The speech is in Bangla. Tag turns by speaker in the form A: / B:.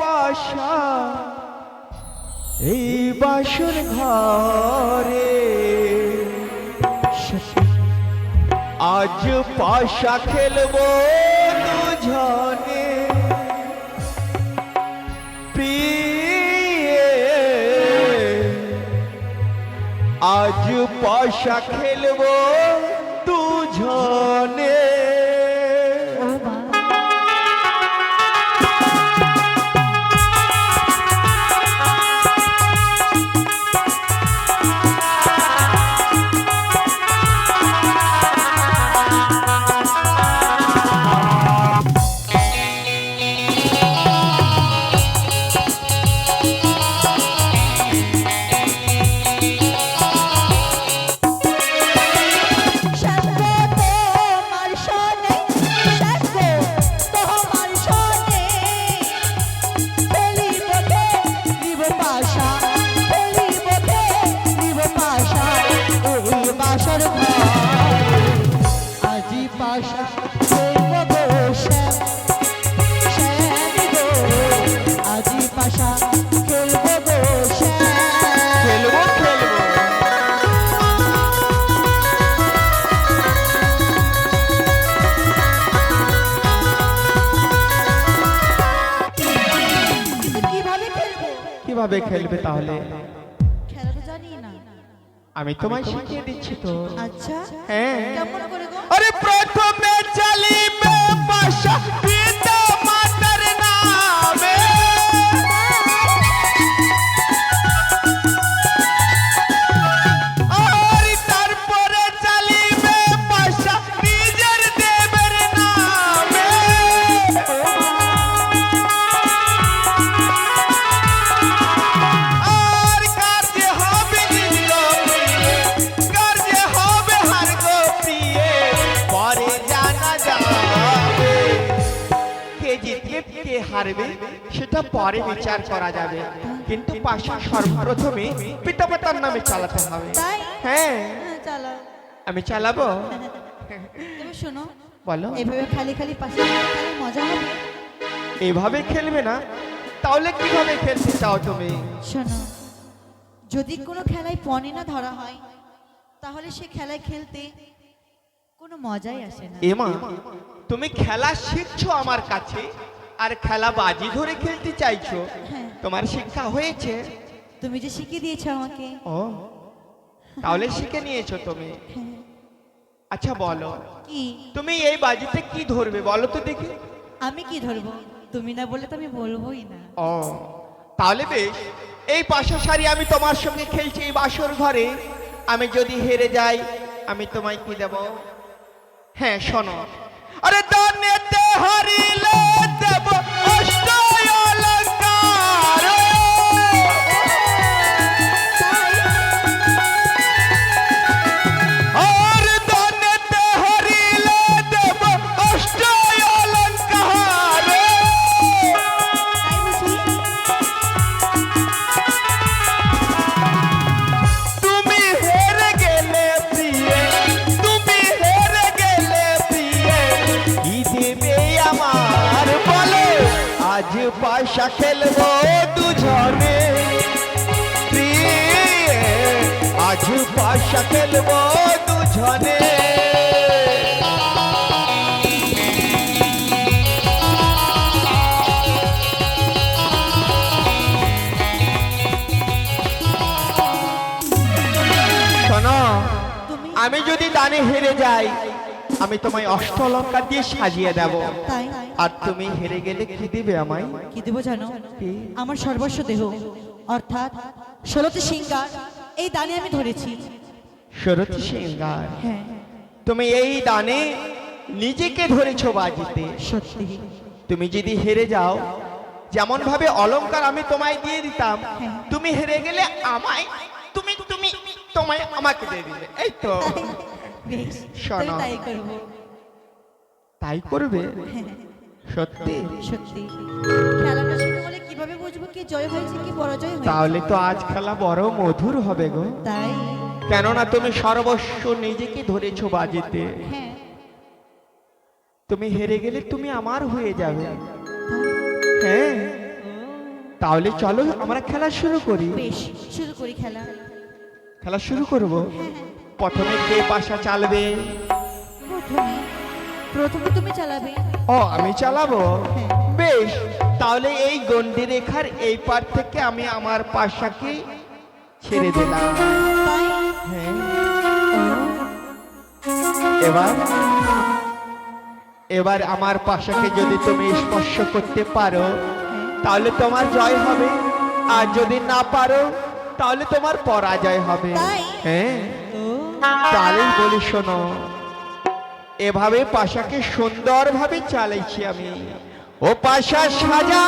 A: পাশা এই বাসর ঘরে আজ পাশা খেলব দুজনে। খেলব
B: খেলব দুজনে। কীভাবে খেলবে
A: তাহলে?
B: খেলা তো জানি না।
A: আমি তোমায় শিখিয়ে দিচ্ছি তো।
B: আচ্ছা
A: হ্যাঁ।
B: কেমন করে গো?
A: আরে প্রথমে চালিবে পাশা কে হারবে সেটা পরে বিচার করা যাবে। কিন্তু পাশা সর্বপ্রথমে পিতামাতার নামে চালাতে হবে। হ্যাঁ।
B: হ্যাঁ, চালাও।
A: আমি চালাবো?
B: তুমি শোনো।
A: বলো।
B: এভাবে খালি খালি পাশে মজা হবে।
A: এভাবে খেলবে না? তাহলে কীভাবে খেলতে চাও তুমি?
B: শোনো যদি কোনো খেলায় পণে না ধরা হয় তাহলে সে খেলায় খেলতে কোনো মজাই আসে না।
A: এমা তুমি খেলা শিখছো আমার কাছে আর খেলা বাজি ধরে খেলতে চাইছো?
B: হ্যাঁ।
A: তোমার শিক্ষা হয়েছে?
B: তুমি যে শিখিয়ে দিয়েছ আমাকে।
A: ও তাহলে শিখে নিয়েছো তুমি।
B: হ্যাঁ।
A: আচ্ছা বলো।
B: কি?
A: তুমি এই বাজিতে কি ধরবে? বলো তো দেখি।
B: আমি কি ধরবো? তুমি না বলে তো আমি বলবোই না।
A: ও তাহলে বেশ। এই পাশা শাড়ি আমি তোমার সঙ্গে খেলছি এই বাসর ঘরে। আমি যদি হেরে যাই আমি তোমায় কি দেব? হ্যাঁ শোনো। আরে দানেতে হারিলে আজ পাশা খেলব দুজনে। আজ পাশা খেলব দুজনে। আমি যদি দানে হেরে যাই আমি তোমায় অষ্ট অলঙ্কার দিয়ে সাজিয়ে দেব।
B: তাই?
A: আর তুমি হেরে গেলে কি দিবে আমায়?
B: কি দেবো জানো? আমার সর্বস্ব দেহ। অর্থাৎ ষোলোটি সিঙ্গার এই দানে আমি ধরেছি।
A: শরৎ সিংহার
B: হ্যাঁ।
A: তুমি এই দানে নিজেকে ধরেছো বাজিতে।
B: সত্যি।
A: তুমি যদি হেরে যাও যেমন ভাবে অলংকার আমি তোমায় দিয়ে দিতাম
B: হ্যাঁ।
A: তুমি হেরে গেলে আমায় তুমি তুমি তোমায় আমাকে দিয়ে দিলে। এই তো।
B: বেশ
A: শোনো।
B: তাই করব।
A: তাই করবে?
B: হ্যাঁ।
A: সত্যি?
B: সত্যি। খেলাটা শুরু হলে কীভাবে বুঝব কে জয় হয়েছে কি পরাজয় হয়েছে?
A: তাহলে তো আজ খেলা বড় মধুর হবে গো।
B: তাই।
A: কেননা তুমি সর্বস্ব নিজেকে ধরেছো বাজিতে।
B: হ্যাঁ।
A: তুমি হেরে গেলে তুমি আমার হয়ে যাবে। হ্যাঁ। তাহলে চলো আমরা খেলা শুরু করি।
B: বেশ শুরু করি খেলা।
A: খেলা শুরু করব?
B: হ্যাঁ।
A: প্রথমে কে পাশা চালবে?
B: প্রথমে প্রথমে তুমি চালাবে।
A: ও আমি চালাবো। বেশ তাহলে এই গন্ডি রেখার এই পার থেকে আমি আমার পাশাকে ছেড়ে দিলাম। হ্যাঁ। এবার? এবার আমার পাশাকে যদি তুমি স্পর্শ করতে পারো তাহলে তোমার জয় হবে। আর যদি না পারো তাহলে তোমার পরাজয় হবে। হ্যাঁ। তাহলে বলি শোনো। এভাবে পাশাকে সুন্দরভাবে চালাইছি আমি। ও পাশা সাজা।